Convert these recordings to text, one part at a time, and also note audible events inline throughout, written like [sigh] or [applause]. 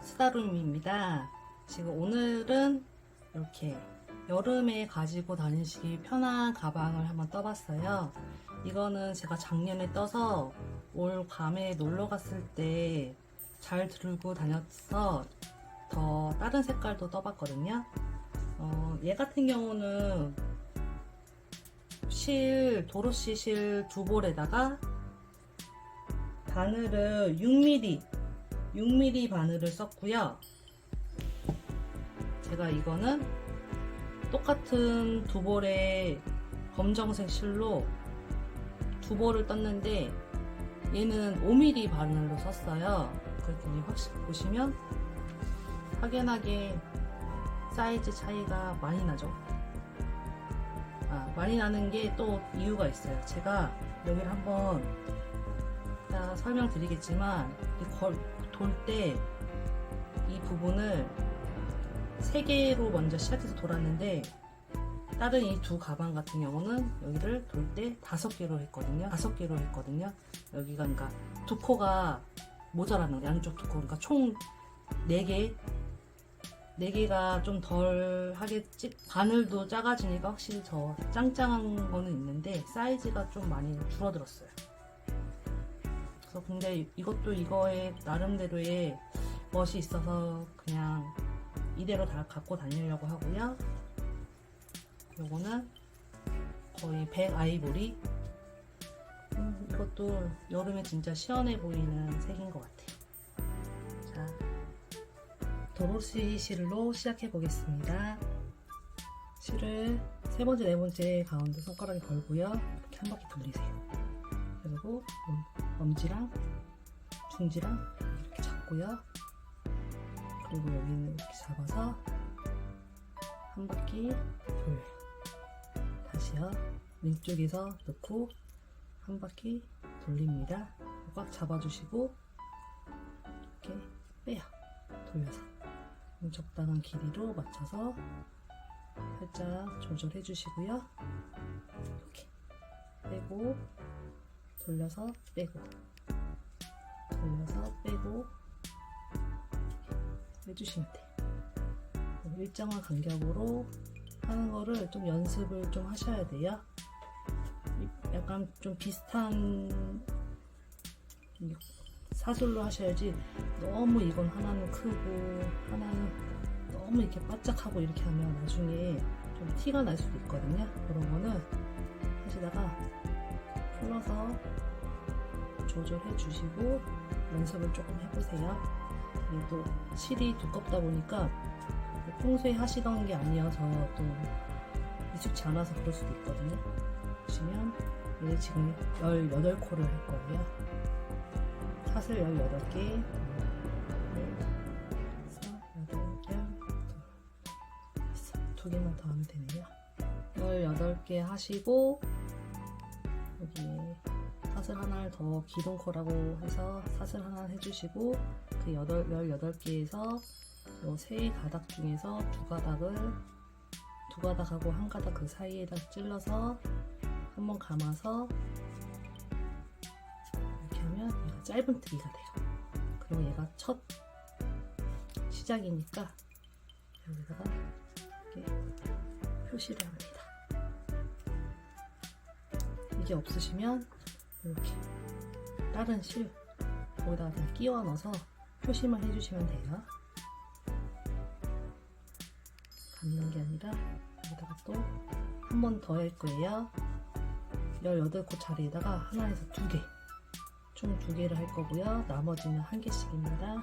스타룸입니다. 지금 오늘은 이렇게 여름에 가지고 다니시기 편한 가방을 한번 떠봤어요. 이거는 제가 작년에 떠서 올 밤에 놀러 갔을 때 잘 들고 다녔어. 더 다른 색깔도 떠봤거든요. 어, 얘 같은 경우는 실, 도로시 실 두 볼에다가 바늘을 6mm, 6mm 바늘을 썼고요. 제가 이거는 똑같은 두 볼에 검정색 실로 두 볼을 떴는데 얘는 5mm 바늘로 썼어요. 그랬더니 확실히 보시면 확연하게 사이즈 차이가 많이 나죠. 아, 많이 나는 게 또 이유가 있어요. 제가 여기를 한번 이따 설명드리겠지만 돌 때 이 부분을 세 개로 먼저 시작해서 돌았는데 다른 이 두 가방 같은 경우는 여기를 돌 때 다섯 개로 했거든요. 다섯 개로 했거든요. 여기가 그러니까 두 코가 모자라는 거 양쪽 두 코. 그러니까 총 네 개. 네 개가 좀 덜 하겠지. 바늘도 작아지니까 확실히 더 짱짱한 거는 있는데 사이즈가 좀 많이 줄어들었어요. 그래서 근데 이것도 이거의 나름대로의 멋이 있어서 그냥 이대로 다 갖고 다니려고 하고요. 요거는 거의 백 아이보리. 음, 이것도 여름에 진짜 시원해 보이는 색인 것 같아요. 자, 도로시 실로 시작해 보겠습니다. 실을 세 번째, 네 번째 가운데 손가락에 걸고요. 이렇게 한 바퀴 돌리세요. 그리고 엄- 엄지랑 중지랑 이렇게 잡고요. 그리고 여기는 이렇게 잡아서 한 바퀴 돌려요. 다시요. 왼쪽에서 넣고 한 바퀴 돌립니다. 꽉 잡아주시고 이렇게 빼요. 돌려서 적당한 길이로 맞춰서 살짝 조절해 주시고요. 이렇게 빼고 돌려서 빼고 돌려서 빼고 해주시면 돼요. 일정한 간격으로 하는 거를 좀 연습을 좀 하셔야 돼요. 약간 좀 비슷한 사술로 하셔야지 너무 이건 하나는 크고 하나는 너무 이렇게 바짝하고 이렇게 하면 나중에 좀 티가 날 수도 있거든요. 그런 거는 하시다가 풀어서 조절해 주시고 연습을 조금 해보세요. 또 실이 두껍다 보니까 평소에 하시던 게 아니어서 또 익숙치 않아서 그럴 수도 있거든요. 보시면 이제 지금 18코를 할 거예요. 사슬 18개, 그래서 8개, 두 개만 더 하면 되네요. 18개 하시고 사슬 하나를 더 기둥코라고 해서 사슬 하나 해주시고 그 8, 18개에서 세 가닥 중에서 두 가닥을 두 가닥하고 한 가닥 그 사이에다 찔러서 한번 감아서 이렇게 하면 얘가 짧은 트기가 돼요. 그리고 얘가 첫 시작이니까 여기다가 이렇게 표시를 합니다. 이게 없으시면 이렇게 다른 실 거기다가 그냥 끼워 넣어서 표시만 해주시면 돼요. 감는 게 아니라 여기다가 또 한 번 더 할 거예요. 18곳 자리에다가 하나에서 두 개, 총 두 개를 할 거고요. 나머지는 한 개씩입니다.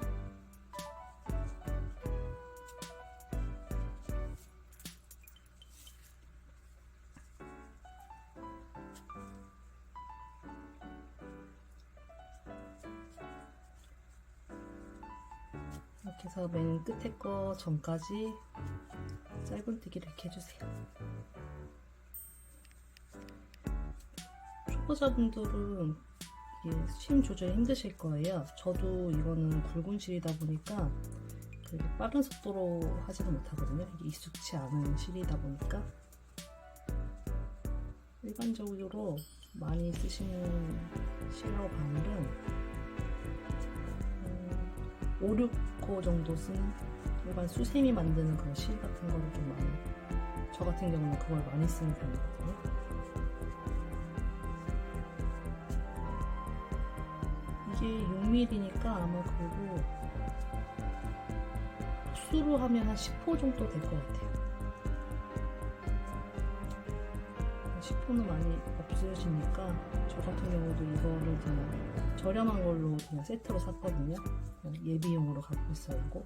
끝에 거 전까지 짧은뜨기를 이렇게 해주세요. 초보자분들은 심 조절이 힘드실 거예요. 저도 이거는 굵은 실이다 보니까 빠른 속도로 하지는 못하거든요. 이게 익숙치 않은 실이다 보니까 일반적으로 많이 쓰시는 실하고 바늘은 음, 5, 6호 정도 쓰는 일반 수세미 만드는 그런 실 같은 거를 좀 많이 저 같은 경우는 그걸 많이 쓰는 편이거든요. 이게 6mm니까 아마 그리고 수로 하면 한 10호 정도 될 것 같아요. 10호는 많이 없으시니까 저 같은 경우도 이거를 그냥 저렴한 걸로 그냥 세트로 샀거든요. 예비용으로 갖고 있어요. 이거.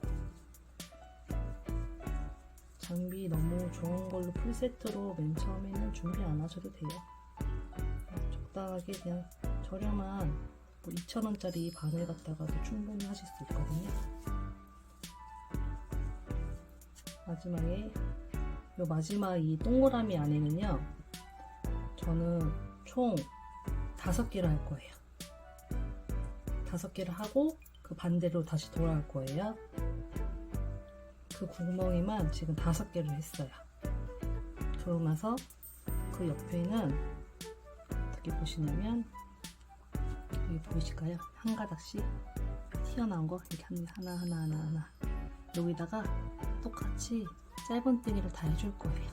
장비 너무 좋은 걸로 풀세트로 맨 처음에는 준비 안 하셔도 돼요. 적당하게 그냥 저렴한 뭐 2,000원짜리 바늘 갖다가도 충분히 하실 수 있거든요. 마지막에 요 마지막 이 동그라미 안에는요. 저는 총 다섯 개를 할 거예요. 다섯 개를 하고 그 반대로 다시 돌아갈 거예요. 그 구멍에만 지금 다섯 개를 했어요. 그러고 나서 그 옆에는 어떻게 보시냐면 여기 보이실까요? 한 가닥씩 튀어나온 거 이렇게 한- 하나 하나 하나 하나 여기다가 똑같이 짧은 뜨기를 다 해줄 거예요.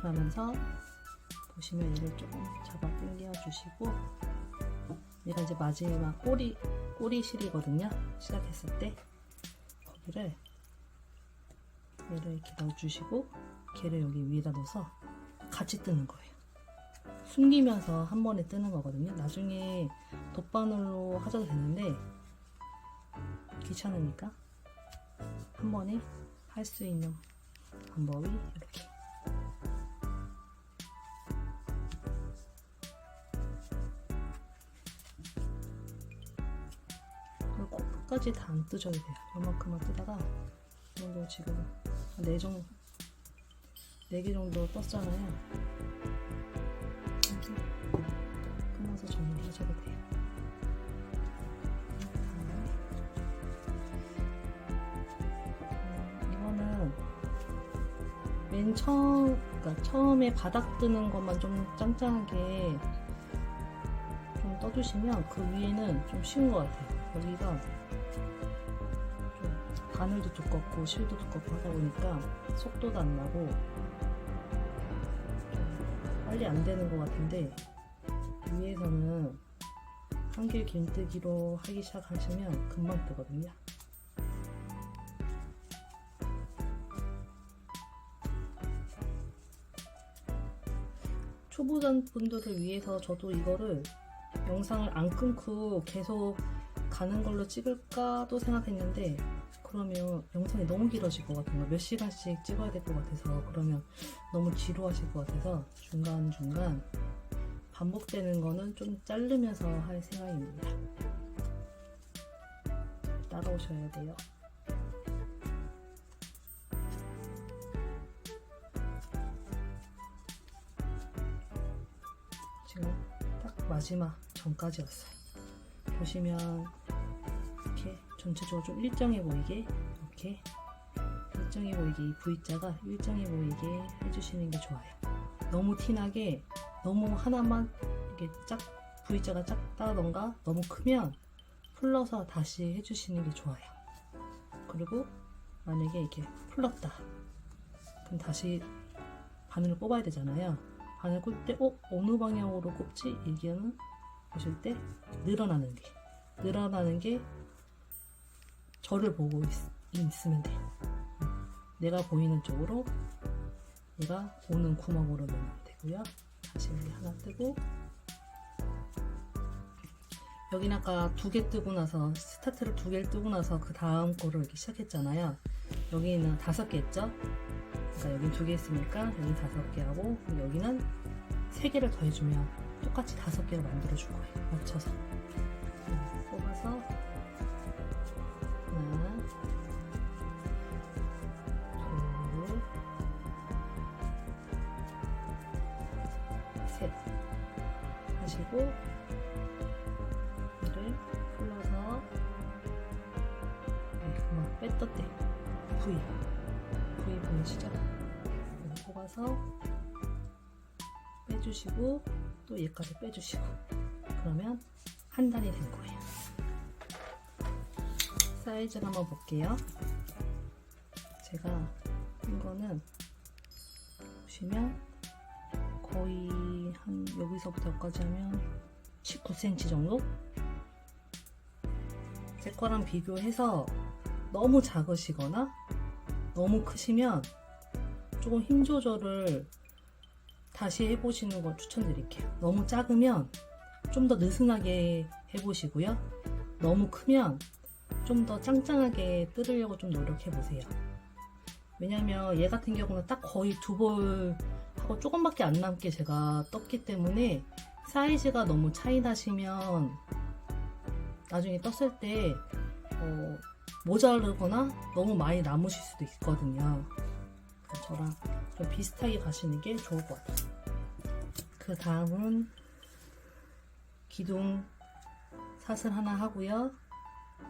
그러면서 보시면 얘를 조금 잡아 당겨 주시고 얘가 이제 마지막 꼬리 꼬리 실이거든요. 시작했을 때 거기를 얘를 이렇게 넣어주시고 걔를 여기 위에다 넣어서 같이 뜨는 거예요. 숨기면서 한 번에 뜨는 거거든요. 나중에 돗바늘로 하셔도 되는데 귀찮으니까 한 번에 할 수 있는 방법이 이렇게 그리고 코끝까지 다안 뜨셔도 돼요. 요만큼만 뜨다가 이 정도 지금 한 4정 4개 정도 떴잖아요. 이렇게 끊어서 정리하셔도 돼요. 음, 이거는 맨 처음, 그러니까 처음에 바닥 뜨는 것만 좀 짱짱하게 좀 떠주시면 그 위에는 좀 쉬운 것 같아요. 여기가 좀 바늘도 두껍고 실도 두껍고 하다 보니까 속도도 안 나고 좀 빨리 안 되는 것 같은데 위에서는 한길 긴뜨기로 하기 시작하시면 금방 뜨거든요. 초보자 분들을 위해서 저도 이거를 영상을 안 끊고 계속 가는 걸로 찍을까도 생각했는데 그러면 영상이 너무 길어질 것 같은 거몇 시간씩 찍어야 될 것 같아서 그러면 너무 지루하실 것 같아서 중간중간 반복되는 거는 좀 자르면서 할 생각입니다. 따라오셔야 돼요. 지금 딱 마지막 전까지 왔어요. 보시면 전체적으로 좀 일정해 보이게 이렇게 일정해 보이게 이 V자가 일정해 보이게 해주시는 게 좋아요. 너무 티나게 너무 하나만 이렇게 짝 V자가 작다던가 너무 크면 풀러서 다시 해주시는 게 좋아요. 그리고 만약에 이렇게 풀렀다. 그럼 다시 바늘을 꼽아야 되잖아요. 바늘 꼽을 때, 어? 어느 방향으로 꼽지? 이게는 보실 때 늘어나는 게. 늘어나는 게 저를 보고 있, 으면 돼요. 음. 내가 보이는 쪽으로 얘가 오는 구멍으로 넣으면 되고요. 다시 여기 하나 뜨고 여기는 아까 두 개 뜨고 나서 스타트를 두 개를 뜨고 나서 그 다음 거를 이렇게 시작했잖아요. 여기는 다섯 개 했죠? 그러니까 여기 두개 있으니까 여기 다섯 개 하고 여기는 세 개를 더해주면 똑같이 다섯 개를 만들어 줄 거예요. 맞춰서 음, 뽑아서 때 V V 보이시죠? 뽑아서 빼주시고 또 얘까지 빼주시고 그러면 한 단이 된 거예요. 사이즈를 한번 볼게요. 제가 한 거는 보시면 거의 한 여기서부터 여기까지 하면 19cm 정도? 제 거랑 비교해서 너무 작으시거나 너무 크시면 조금 힘 조절을 다시 해보시는 걸 추천드릴게요. 너무 작으면 좀 더 느슨하게 해보시고요. 너무 크면 좀 더 짱짱하게 뜯으려고 좀 노력해보세요. 왜냐면 얘 같은 경우는 딱 거의 두 볼하고 조금밖에 안 남게 제가 떴기 때문에 사이즈가 너무 차이 나시면 나중에 떴을 때 어, 모자르거나 너무 많이 남으실 수도 있거든요. 저랑 좀 비슷하게 가시는 게 좋을 것 같아요. 그 다음은 기둥 사슬 하나 하고요.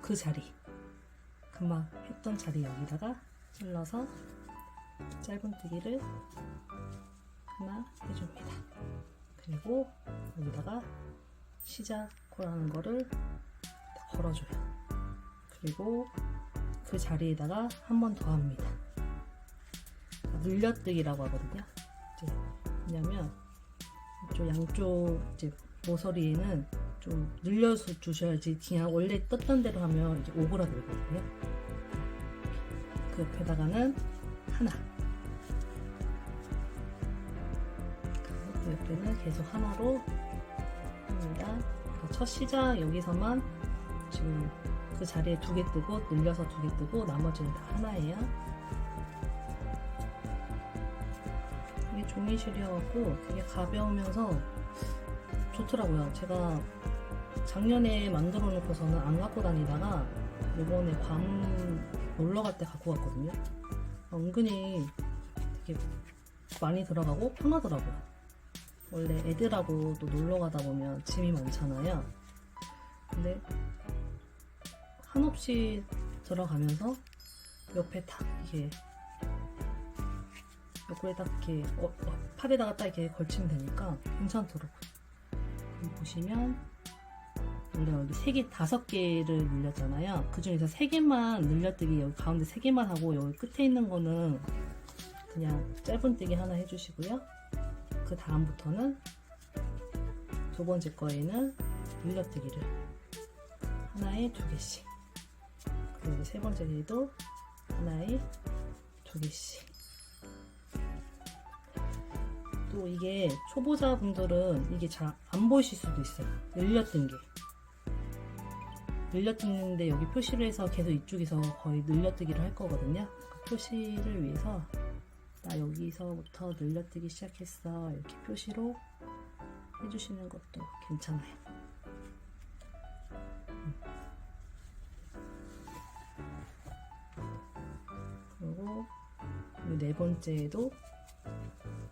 그 자리 금방 했던 자리 여기다가 찔러서 짧은뜨기를 하나 해줍니다. 그리고 여기다가 시작코라는 거를 걸어줘요. 그리고 그 자리에다가 한 번 더 합니다. 늘려뜨기라고 하거든요. 이제 왜냐면 이쪽 양쪽 이제 모서리에는 좀 늘려서 주셔야지 그냥 원래 떴던 대로 하면 이제 오그라들거든요. 그 옆에다가는 하나. 그 옆에는 계속 하나로 합니다. 그러니까 첫 시작 여기서만 지금 그 자리에 두 개 뜨고 늘려서 두 개 뜨고 나머지는 다 하나예요. 이게 종이 실이어갖고 되게 가벼우면서 좋더라고요. 제가 작년에 만들어 놓고서는 안 갖고 다니다가 이번에 괌 놀러 갈 때 갖고 갔거든요. 은근히 되게 많이 들어가고 편하더라고요. 원래 애들하고 또 놀러 가다 보면 짐이 많잖아요. 근데 한없이 들어가면서 옆에 딱 이게 옆구리에 딱 이렇게 어, 어, 팔에다가 딱 이렇게 걸치면 되니까 괜찮더라고요. 보시면 원래 여기 세 개, 다섯 개를 늘렸잖아요. 그 중에서 세 개만 늘려뜨기 여기 가운데 세 개만 하고 여기 끝에 있는 거는 그냥 짧은뜨기 하나 해주시고요. 그 다음부터는 두 번째 거에는 늘려뜨기를 하나에 두 개씩 그리고 세 번째에도 하나에 두 개씩 또 이게 초보자분들은 이게 잘 안 보이실 수도 있어요. 늘렸던 게. 늘렸는데 여기 표시를 해서 계속 이쪽에서 거의 늘려뜨기를 할 거거든요. 그 표시를 위해서 나 여기서부터 늘려뜨기 시작했어. 이렇게 표시로 해주시는 것도 괜찮아요. 네 번째에도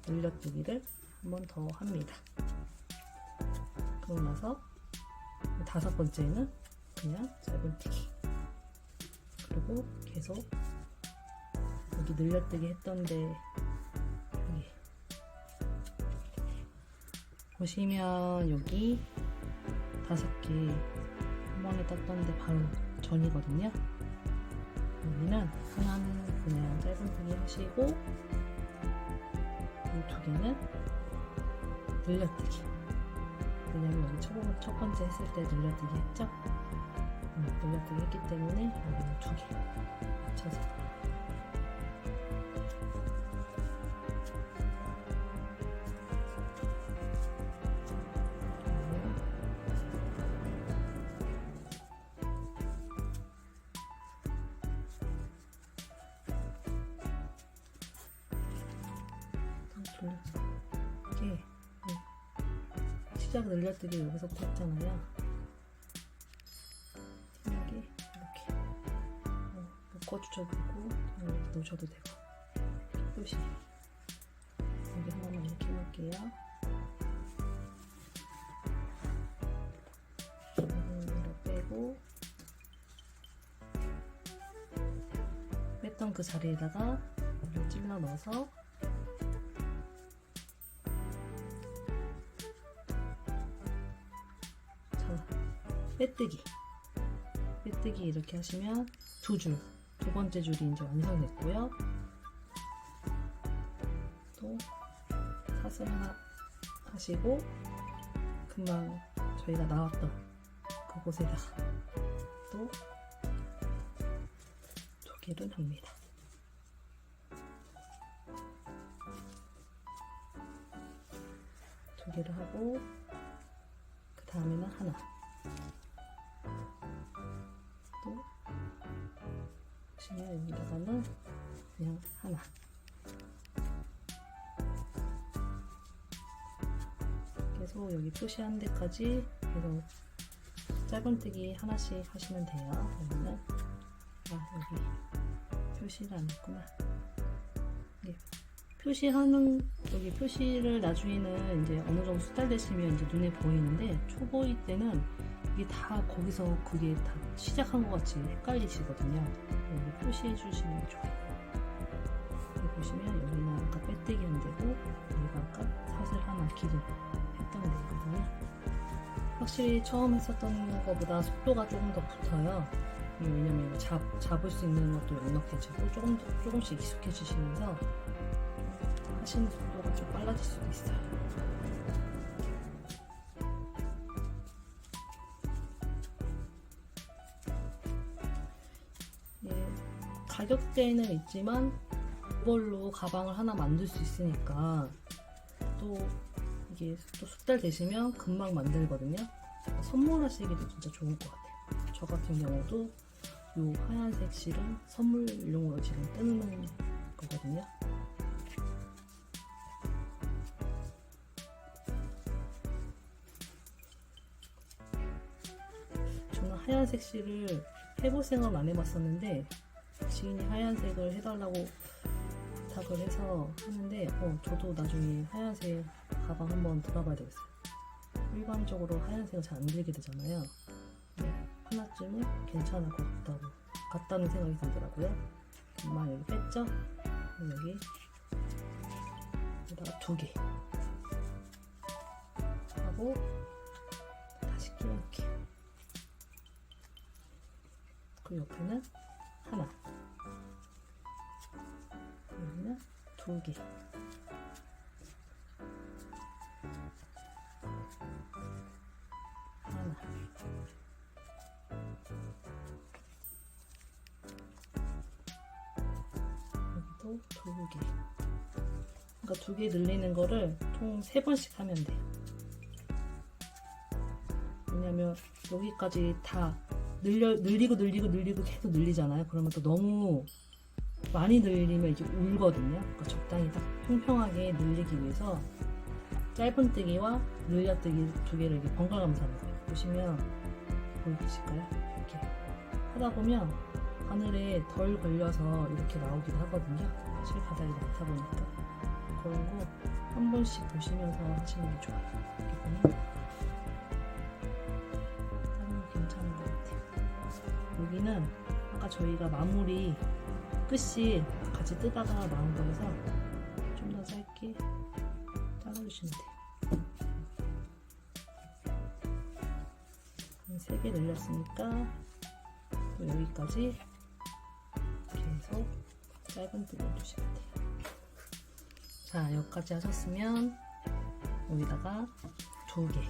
늘려뜨기를 한 번 더 합니다. 그러고 나서 다섯 번째는 그냥 짧은뜨기. 그리고 계속 여기 늘려뜨기 했던데 여기 보시면 여기 다섯 개 한 번에 떴던데 바로 전이거든요. 여기는 하나는 그냥 짧은뜨기 하시고 이 두 개는 늘려뜨기. 왜냐면 여기 첫, 번- 첫 번째 했을 때 늘려뜨기 했죠? 음, 늘려뜨기 했기 때문에 여기는 두 개 맞춰서 이게 음, 시작 늘려뜨기 여기서부터 했잖아요. 편하게 이렇게 어, 묶어주셔도 되고 이렇게 놓으셔도 되고 표시 여기 하나만 이렇게 놓을게요. 이렇게 빼고 뺐던 그 자리에다가 이렇게 찔러 넣어서 빼뜨기. 빼뜨기 이렇게 하시면 두 줄, 두 번째 줄이 이제 완성됐고요. 또 사슬 하나 하시고 금방 저희가 나왔던 그곳에다가 또두 개를 합니다. 두 개를 하고 그 다음에는 하나 여기다가는 그냥 하나. 계속 여기 표시한 데까지 계속 짧은뜨기 하나씩 하시면 돼요. 그러면은 아 여기 표시가 안 했구나. 예. 표시하는 여기 표시를 나중에는 이제 어느 정도 수달되시면 이제 눈에 보이는데 초보일 때는 이게 다 거기서 그게 다 시작한 것 같이 헷갈리시거든요. 여기 표시해 주시는 게 좋아요. 여기 보시면 여기는 아까 빼뜨기 한 데고 여기가 아까 사슬 하나 길을 했던 데거든요. 확실히 처음 했었던 것보다 속도가 조금 더 붙어요. 왜냐면 잡, 잡을 수 있는 것도 넉넉해지고 조금 더- 조금씩 익숙해지시면서 하시는 속도가 좀 빨라질 수도 있어요. 가격대는 있지만 이걸로 가방을 하나 만들 수 있으니까 또 이게 또 숙달 되시면 금방 만들거든요. 선물하시기도 진짜 좋을 것 같아요. 저 같은 경우도 이 하얀색 실은 선물용으로 지금 뜯는 거거든요. 저는 하얀색 실을 해볼 생각은 안 해봤었는데 지인이 하얀색을 해달라고 부탁을 해서 하는데 어, 저도 나중에 하얀색 가방 한번 들어봐야 되겠어요. 일반적으로 하얀색은 잘 안 들게 되잖아요. 근데 하나쯤은 괜찮을 것 같다고 같다는 생각이 들더라고요. 엄마 여기 뺐죠? 여기 여기다가 두 개 하고 다시 끼워놓기. 그 옆에는 하나 여기는 두 개. 하나. 여기도 두 개. 그러니까 두 개 늘리는 거를 총 세 번씩 하면 돼. 왜냐면 여기까지 다 늘려, 늘리고 늘리고 늘리고 계속 늘리잖아요. 그러면 또 너무 많이 늘리면 이제 울거든요. 그러니까 적당히 딱 평평하게 늘리기 위해서 짧은뜨기와 늘려뜨기 두 개를 이렇게 번갈아가면서 하는 거예요. 보시면 보이실까요? 이렇게 하다 보면 바늘에 덜 걸려서 이렇게 나오기도 하거든요. 실 바닥이 많다 보니까 거한 번씩 보시면서 하시는 게 좋아요. 이렇게 보면 괜찮은 것 같아요. 여기는 아까 저희가 마무리 끝이 같이 뜨다가 나온 거여서 좀 더 짧게 잘라주시면 돼요. 세 개 늘렸으니까 또 여기까지 계속 짧은 뜨기 해주시면 돼요. 자, 여기까지 하셨으면 여기다가 두 개.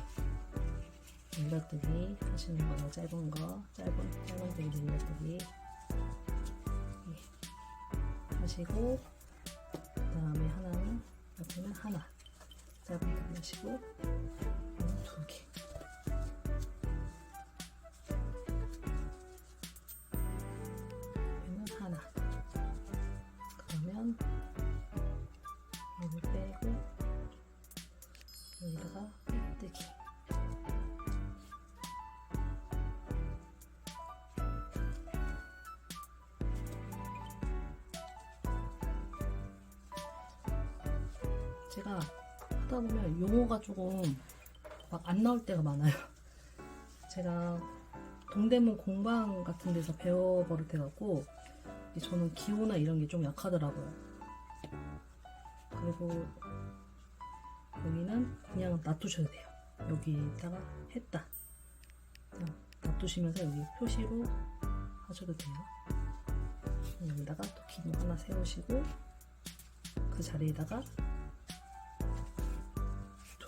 늘려뜨기 하시는 거예요. 짧은 거, 짧은, 짧은 뜨기 늘려뜨기. 예. 하시고, 그 다음에 하나는, 옆에는 하나. 짧은 뜨기 하시고, 얘는 두 개. 조금 막 안 나올 때가 많아요. 제가 동대문 공방 같은 데서 배워버릇해갖고 저는 기호나 이런 게 좀 약하더라고요. 그리고 여기는 그냥 놔두셔도 돼요. 여기다가 했다. 그냥 놔두시면서 여기 표시로 하셔도 돼요. 여기다가 또 기둥 하나 세우시고 그 자리에다가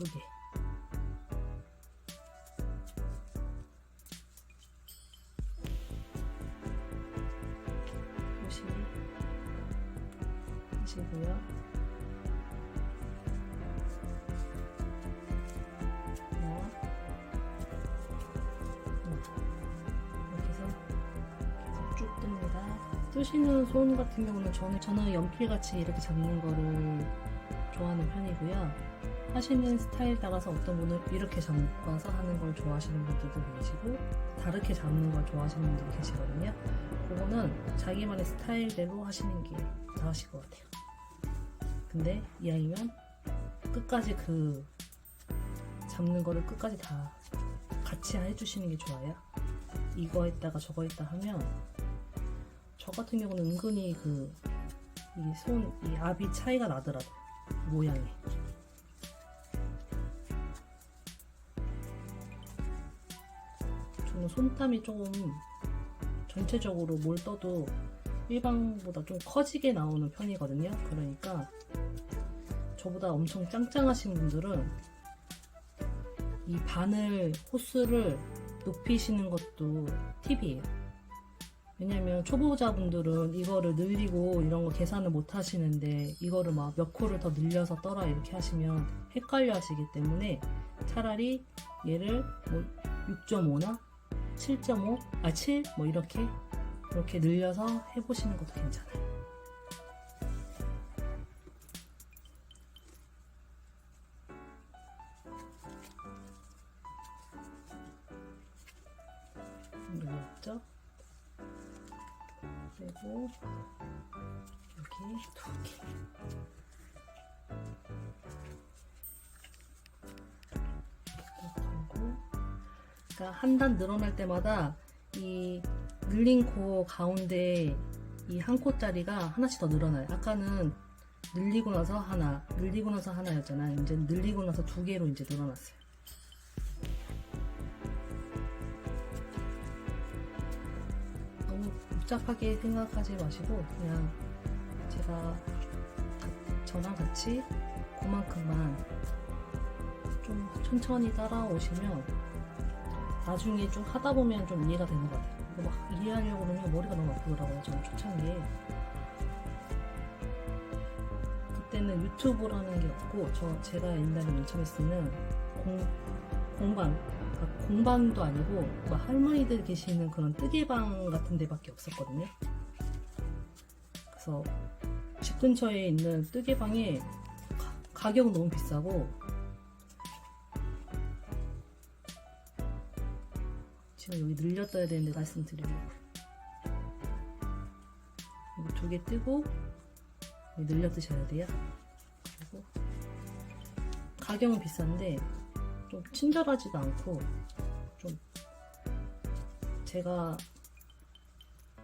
두 개. 표시 하시고요. 하나, 이렇게 해서 계속 쭉 뜹니다. 뜨시는 손 같은 경우는 저는 저는 연필 같이 이렇게 잡는 거를 좋아하는 편이고요. 하시는 스타일 따라서 어떤 분은 이렇게 잡아서 하는 걸 좋아하시는 분들도 계시고 다르게 잡는 걸 좋아하시는 분들도 계시거든요. 그거는 자기만의 스타일대로 하시는 게 나으실 것 같아요. 근데 이왕이면 끝까지 그 잡는 거를 끝까지 다 같이 해주시는 게 좋아요. 이거 했다가 저거 했다 하면 저 같은 경우는 은근히 그 이 손, 이 압이 차이가 나더라고요. 모양이. 저는 손땀이 조금 전체적으로 뭘 떠도 일반보다 좀 커지게 나오는 편이거든요. 그러니까 저보다 엄청 짱짱하신 분들은 이 바늘 호스를 높이시는 것도 팁이에요. 왜냐면 초보자분들은 이거를 늘리고 이런 거 계산을 못 하시는데 이거를 막 몇 코를 더 늘려서 떠라 이렇게 하시면 헷갈려 하시기 때문에 차라리 얘를 뭐 6.5나? 7.5, 아 7, 뭐 이렇게 이렇게 늘려서 해보시는 것도 괜찮아요. 그리고 여기 두 개. 넣고 그러니까 한 단 늘어날 때마다 이 늘린 코 가운데 이 한 코짜리가 하나씩 더 늘어나요. 아까는 늘리고 나서 하나, 늘리고 나서 하나였잖아요. 이제 늘리고 나서 두 개로 이제 늘어났어요. 복잡하게 생각하지 마시고 그냥 제가 가- 저랑 같이 그만큼만 좀 천천히 따라오시면 나중에 좀 하다 보면 좀 이해가 되는 것 같아요. 이거 막 이해하려고 그러면 머리가 너무 아프더라고요. 저는 초창기에. 그때는 유튜브라는 게 없고, 저, 제가 옛날에 맨 처음에 쓰는 공, 공방, 그러니까 공방도 아니고, 막 할머니들 계시는 그런 뜨개방 같은 데밖에 없었거든요. 그래서 집 근처에 있는 뜨개방에 가- 가격은 너무 비싸고, 지금 여기 늘렸어야 되는데 말씀드리려고 두 개 뜨고 늘려 드셔야 돼요 그리고 가격은 비싼데 좀 친절하지도 않고 좀 제가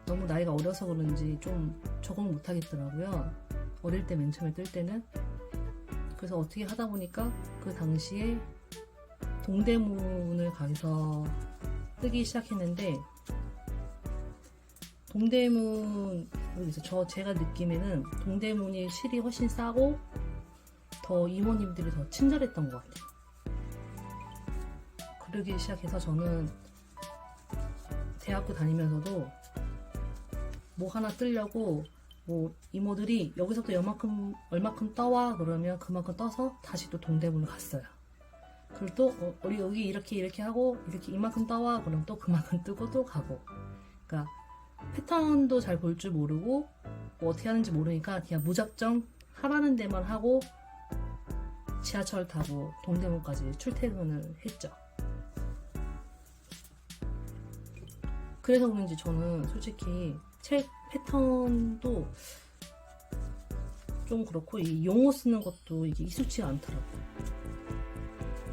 너무 나이가 어려서 그런지 좀 적응 못 하겠더라고요 어릴 때 맨 처음에 뜰 때는 그래서 어떻게 하다 보니까 그 당시에 동대문을 가서 뜨기 시작했는데 동대문 모르겠어요. 저 제가 느낌에는 동대문이 실이 훨씬 싸고 더 이모님들이 더 친절했던 것 같아요. 그러기 시작해서 저는 대학교 다니면서도 뭐 하나 뜨려고 뭐 이모들이 여기서부터 요만큼 얼마큼 떠와 그러면 그만큼 떠서 다시 또 동대문을 갔어요. 그리고 또 어, 우리 여기 이렇게 이렇게 하고 이렇게 이만큼 떠와 그럼 또 그만큼 뜨고 또 가고 그러니까 패턴도 잘 볼 줄 모르고 뭐 어떻게 하는지 모르니까 그냥 무작정 하라는 데만 하고 지하철 타고 동대문까지 출퇴근을 했죠. 그래서 그런지 저는 솔직히 책 패턴도 좀 그렇고 이 용어 쓰는 것도 이게 익숙치가 않더라고요.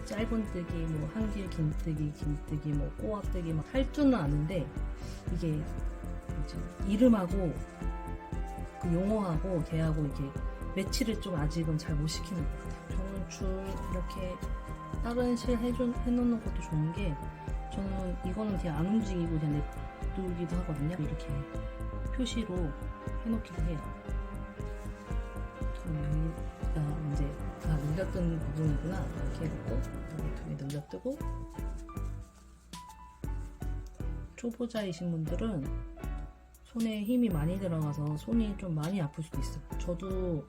짧은 뜨기, 뭐 한길 긴 뜨기, 긴 뜨기, 뭐 꼬아 뜨기 막 할 줄은 아는데 이게 이름하고 그 용어하고 걔하고 이게 매치를 좀 아직은 잘 못 시키는 것 같아요. 저는 줄 이렇게 다른 실 해줘, 해놓는 것도 좋은 게 저는 이거는 그냥 안 움직이고 그냥 냅두기도 하거든요. 이렇게 표시로 해놓기도 해요. 여기가 이제 다 눌렸던 부분이구나. 이렇게 해놓고 여기 두개 눌려뜨고 초보자이신 분들은 손에 힘이 많이 들어가서 손이 좀 많이 아플 수도 있어요. 저도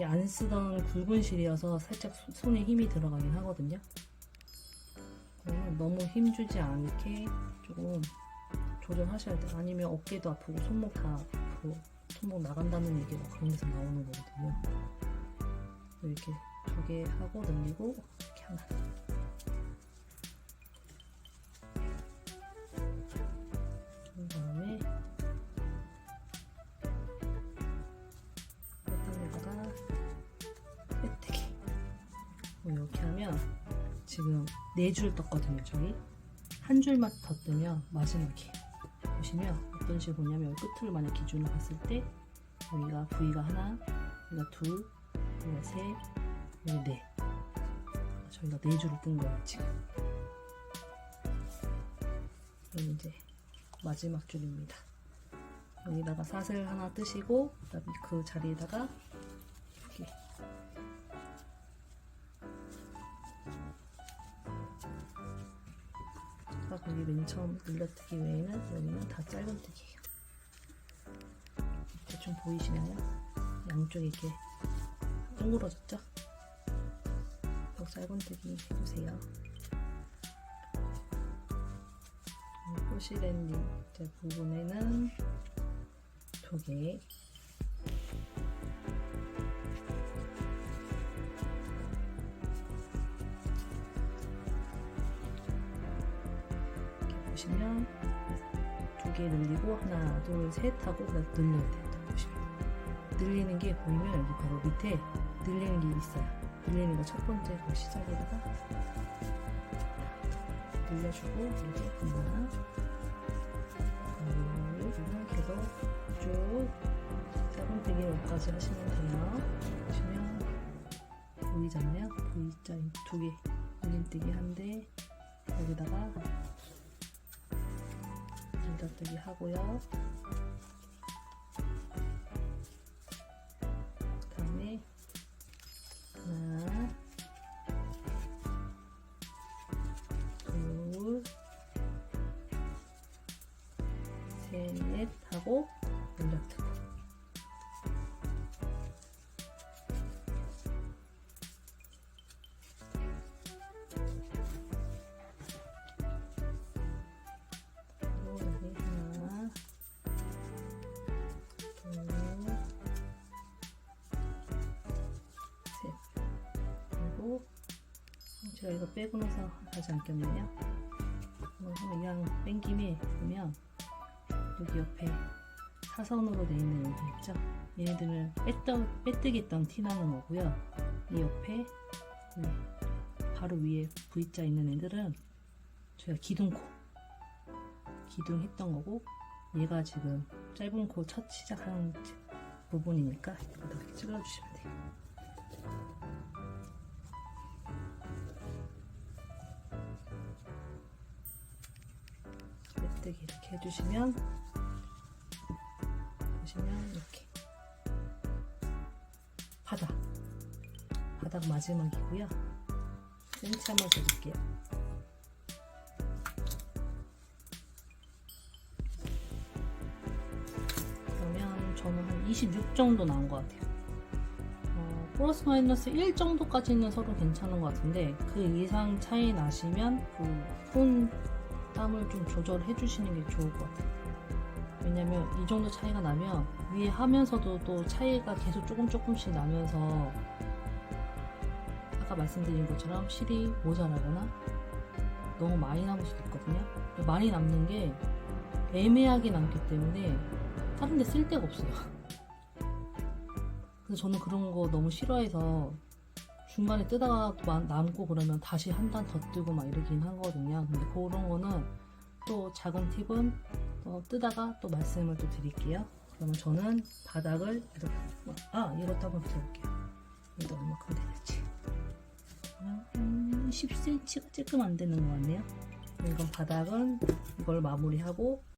이안 쓰던 굵은 실이어서 살짝 소- 손에 힘이 들어가긴 하거든요. 너무 힘주지 않게 조금 조절하셔야 돼요. 아니면 어깨도 아프고 손목 다 아프고 손목 나간다는 얘기가 데서 나오는 거거든요. 이렇게 두 개 하고 늘리고 이렇게 하나. 그 다음에 여기다가 빼뜨기. 뭐 이렇게 하면 지금 네 줄 떴거든요. 저기 한 줄만 더 뜨면 마지막에 보시면 어떤 식으로 보냐면 여기 끝을 만약 기준으로 봤을 때 여기가 V가 하나, 여기가 둘, 여기가 셋, 여기 넷. 저희가 네 줄을 뜬 거예요 지금. 그럼 이제 마지막 줄입니다. 여기다가 사슬 하나 뜨시고 그 자리에다가 아까 거기 맨 처음 늘려뜨기 외에는 여기는 다 짧은뜨기예요. 대충 보이시나요? 양쪽에 이렇게 둥그러졌죠? 더 짧은뜨기 해주세요. 표시된 부분에는 두 개. 둘, 셋 하고 그다음 늘려야 돼요. 늘리는 게 보이면 여기 바로 밑에 늘리는 게 있어요. 늘리는 거 첫 번째 그 시작에다가 늘려주고 이렇게 하나, 둘, 계속 쭉 짧은뜨기 여기까지 하시면 돼요. 보시면 보이잖아요. V자 두 개 늘림뜨기 한 대 여기다가 늘려뜨기 하고요. 제가 이거 빼고 나서 하지 않겠네요 한번 그냥 뺀 김에 보면 여기 옆에 사선으로 되어 있는 여기 있죠? 얘네들은 빼떠, 빼뜨겠던 티 나는 거고요. 이 옆에 이 바로 위에 V자 있는 애들은 저희가 기둥코 기둥했던 거고 얘가 지금 짧은 코 첫 시작하는 부분이니까 이렇게 찔러주시면 돼요. 빼뜨기 이렇게 해주시면 보시면 이렇게. 바닥. 바닥 마지막이고요. 센치 한번 재볼게요. 그러면 저는 한 26 정도 나온 것 같아요. 어, 플러스 마이너스 1 정도까지는 서로 괜찮은 것 같은데 그 이상 차이 나시면 그손 땀을 좀 조절해 주시는 게 좋을 것 같아요 왜냐면 이 정도 차이가 나면 위에 하면서도 또 차이가 계속 조금 조금씩 나면서 아까 말씀드린 것처럼 실이 모자라거나 너무 많이 남을 수도 있거든요. 많이 남는 게 애매하게 남기 때문에 다른 데 쓸 데가 없어요. [laughs] 그래서 저는 그런 거 너무 싫어해서 중간에 뜨다가 남고 그러면 다시 한 단 더 뜨고 막 이러긴 하거든요. 근데 그런 거는 또 작은 팁은 또 뜨다가 또 말씀을 또 드릴게요. 그러면 저는 바닥을 이렇게 아 한번 붙여볼게요. 이거 얼마큼 한 10cm가 조금 안 되는 것 같네요. 이건 바닥은 이걸 마무리하고